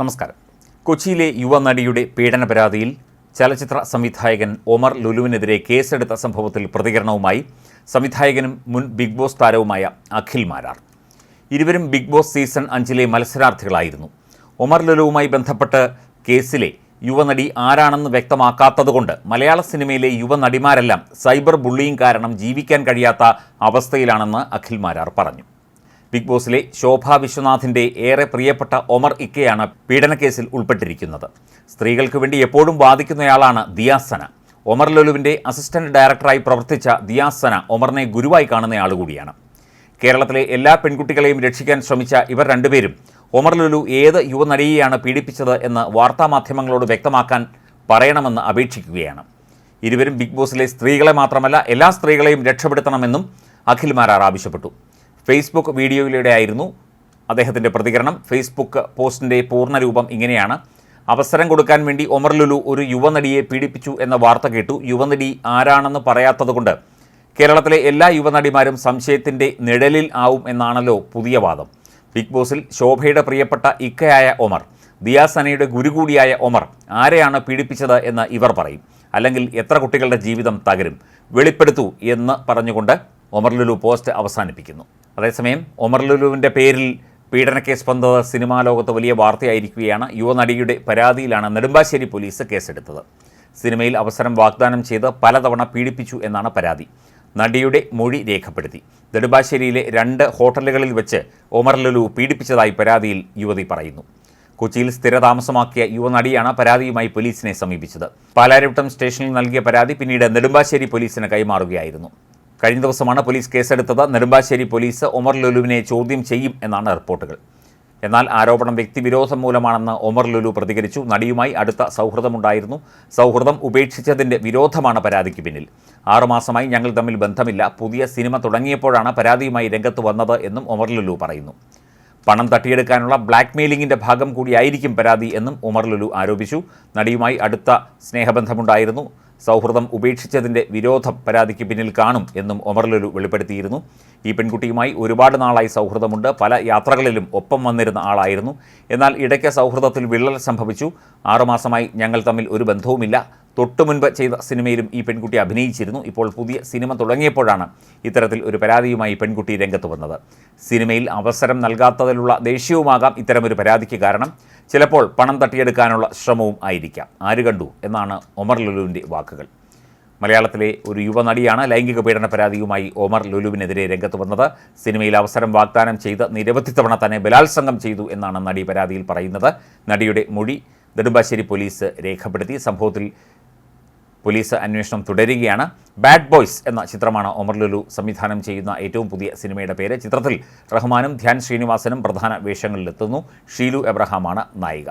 നമസ്കാരം. കൊച്ചിയിലെ യുവനടിയുടെ പീഡന പരാതിയിൽ ചലച്ചിത്ര സംവിധായകൻ ഒമർ ലുലുവിനെതിരെ കേസെടുത്ത സംഭവത്തിൽ പ്രതികരണവുമായി സംവിധായകനും മുൻ ബിഗ് ബോസ് താരവുമായ അഖിൽ മാരാർ. ഇരുവരും ബിഗ് ബോസ് സീസൺ അഞ്ചിലെ മത്സരാർത്ഥികളായിരുന്നു. ഒമർ ലുലുവുമായി ബന്ധപ്പെട്ട് കേസിലെ യുവനടി ആരാണെന്ന് വ്യക്തമാക്കാത്തതുകൊണ്ട് മലയാള സിനിമയിലെ യുവനടിമാരെല്ലാം സൈബർ ബുള്ളിയിങ് കാരണം ജീവിക്കാൻ കഴിയാത്ത അവസ്ഥയിലാണെന്ന് അഖിൽ മാരാർ പറഞ്ഞു. ബിഗ് ബോസിലെ ശോഭ വിശ്വനാഥിന്റെ ഏറെ പ്രിയപ്പെട്ട ഒമർ ഇക്കയാണ് പീഡനക്കേസിൽ ഉൾപ്പെട്ടിരിക്കുന്നത്. സ്ത്രീകൾക്ക് വേണ്ടി എപ്പോഴും വാദിക്കുന്നയാളാണ് ദിയാസന. ഒമർ ലൊലുവിന്റെ അസിസ്റ്റന്റ് ഡയറക്ടറായി പ്രവർത്തിച്ച ദിയാസന ഒമറിനെ ഗുരുവായി കാണുന്നയാൾ കൂടിയാണ്. കേരളത്തിലെ എല്ലാ പെൺകുട്ടികളെയും രക്ഷിക്കാൻ ശ്രമിച്ച ഇവർ രണ്ടുപേരും ഒമർ ലുലു ഏത് യുവനടിയെയാണ് പീഡിപ്പിച്ചത് എന്ന് വാർത്താമാധ്യമങ്ങളോട് വ്യക്തമാക്കാൻ പറയണമെന്ന് അപേക്ഷിക്കുകയാണ്. ഇരുവരും ബിഗ് ബോസിലെ സ്ത്രീകളെ മാത്രമല്ല എല്ലാ സ്ത്രീകളെയും രക്ഷപ്പെടുത്തണമെന്നും അഖിൽ മാരാർ ആവശ്യപ്പെട്ടു. ഫേസ്ബുക്ക് വീഡിയോയിലൂടെയായിരുന്നു അദ്ദേഹത്തിന്റെ പ്രതികരണം. ഫേസ്ബുക്ക് പോസ്റ്റിന്റെ പൂർണരൂപം ഇങ്ങനെയാണ്. അവസരം കൊടുക്കാൻ വേണ്ടി ഒമർ ലുലു ഒരു യുവനടിയെ പീഡിപ്പിച്ചു എന്ന വാർത്ത കേട്ടു. യുവനടി ആരാണെന്ന് പറയാത്തതുകൊണ്ട് കേരളത്തിലെ എല്ലാ യുവനടിമാരും സംശയത്തിന്റെ നിഴലിൽ ആവും എന്നാണല്ലോ പുതിയ വാദം. ബിഗ് ബോസിൽ ശോഭയുടെ പ്രിയപ്പെട്ട ഇക്കയായ ഒമർ ദിയാസനയുടെ ഗുരു കൂടിയായ ഒമർ ആരെയാണ് പീഡിപ്പിച്ചത് എന്ന് ഇവർ പറയും. അല്ലെങ്കിൽ എത്ര കുട്ടികളുടെ ജീവിതം തകരും. വെളിപ്പെടുത്തൂ എന്ന് പറഞ്ഞുകൊണ്ട് ഒമർ ലുലു പോസ്റ്റ് അവസാനിപ്പിക്കുന്നു. അതേസമയം ഒമർ ലുലുവിന്റെ പേരിൽ പീഡനക്കേസ് വന്നത് സിനിമാ ലോകത്ത് വലിയ വാർത്തയായിരിക്കുകയാണ്. യുവനടിയുടെ പരാതിയിലാണ് നെടുമ്പാശ്ശേരി പോലീസ് കേസെടുത്തത്. സിനിമയിൽ അവസരം വാഗ്ദാനം ചെയ്ത് പലതവണ പീഡിപ്പിച്ചു എന്നാണ് പരാതി. നടിയുടെ മൊഴി രേഖപ്പെടുത്തി. നെടുമ്പാശ്ശേരിയിലെ രണ്ട് ഹോട്ടലുകളിൽ വെച്ച് ഒമർ ലുലു പീഡിപ്പിച്ചതായി പരാതിയിൽ യുവതി പറയുന്നു. കൊച്ചിയിൽ സ്ഥിരതാമസമാക്കിയ യുവനടിയാണ് പരാതിയുമായി പോലീസിനെ സമീപിച്ചത്. പാലാരിവട്ടം സ്റ്റേഷനിൽ നൽകിയ പരാതി പിന്നീട് നെടുമ്പാശ്ശേരി പോലീസിന് കൈമാറുകയായിരുന്നു. കഴിഞ്ഞ ദിവസമാണ് പോലീസ് കേസെടുത്തത്. നെടുമ്പാശ്ശേരി പോലീസ് ഒമർ ലുലുവിനെ ചോദ്യം ചെയ്യും എന്നാണ് റിപ്പോർട്ടുകൾ. എന്നാൽ ആരോപണം വ്യക്തിവിരോധം മൂലമാണെന്ന് ഒമർ ലുലു പ്രതികരിച്ചു. നടിയുമായി അടുത്ത സൗഹൃദമുണ്ടായിരുന്നു. സൗഹൃദം ഉപേക്ഷിച്ചതിന്റെ വിരോധമാണ് പരാതിക്ക് പിന്നിൽ. ആറുമാസമായി ഞങ്ങൾ തമ്മിൽ ബന്ധമില്ല. പുതിയ സിനിമ തുടങ്ങിയപ്പോഴാണ് പരാതിയുമായി രംഗത്ത് വന്നത് എന്നും ഒമർ ലുലു പറയുന്നു. പണം തട്ടിയെടുക്കാനുള്ള ബ്ലാക്ക് മെയിലിംഗിന്റെ ഭാഗം കൂടിയായിരിക്കും പരാതി എന്നും ഉമർ ലുലു ആരോപിച്ചു. നടിയുമായി അടുത്ത സ്നേഹബന്ധമുണ്ടായിരുന്നു. സൗഹൃദം ഉപേക്ഷിച്ചതിന്റെ വിരോധം പരാതിക്ക് പിന്നിൽ കാണും എന്നും ഒമർലുലു വെളിപ്പെടുത്തിയിരുന്നു. ഈ പെൺകുട്ടിയുമായി ഒരുപാട് നാളായി സൗഹൃദമുണ്ട്. പല യാത്രകളിലും ഒപ്പം വന്നിരുന്ന ആളായിരുന്നു. എന്നാൽ ഇടയ്ക്ക് സൗഹൃദത്തിൽ വിള്ളൽ സംഭവിച്ചു. ആറുമാസമായി ഞങ്ങൾ തമ്മിൽ ഒരു ബന്ധവുമില്ല. തൊട്ടു മുൻപ് ചെയ്ത സിനിമയിലും ഈ പെൺകുട്ടി അഭിനയിച്ചിരുന്നു. ഇപ്പോൾ പുതിയ സിനിമ തുടങ്ങിയപ്പോഴാണ് ഇത്തരത്തിൽ ഒരു പരാതിയുമായി പെൺകുട്ടി രംഗത്ത് വന്നത്. സിനിമയിൽ അവസരം നൽകാത്തതിലുള്ള ദേഷ്യവുമാകാം ഇത്തരമൊരു പരാതിക്ക് കാരണം. ചിലപ്പോൾ പണം തട്ടിയെടുക്കാനുള്ള ശ്രമവും ആയിരിക്കാം. ആര് കണ്ടു? എന്നാണ് ഒമർ ലുലുവിന്റെ വാക്കുകൾ. മലയാളത്തിലെ ഒരു യുവനടിയാണ് ലൈംഗിക പീഡന പരാതിയുമായി ഒമർ ലുലുവിനെതിരെ രംഗത്ത് വന്നത്. സിനിമയിൽ അവസരം വാഗ്ദാനം ചെയ്ത് നിരവധി തവണ തന്നെ ബലാത്സംഗം ചെയ്തു എന്നാണ് നടി പരാതിയിൽ പറയുന്നത്. നടിയുടെ മൊഴി നെടുമ്പാശ്ശേരി പോലീസ് രേഖപ്പെടുത്തി. സംഭവത്തിൽ പോലീസ് അന്വേഷണം തുടരുകയാണ്. ബാഡ് ബോയ്സ് എന്ന ചിത്രമാണ് ഒമർ ലുലു സംവിധാനം ചെയ്യുന്ന ഏറ്റവും പുതിയ സിനിമയുടെ പേര്. ചിത്രത്തിൽ റഹ്മാനും ധ്യാൻ ശ്രീനിവാസനും പ്രധാന വേഷങ്ങളിലെത്തുന്നു. ഷീലു എബ്രഹാമാണ് നായിക.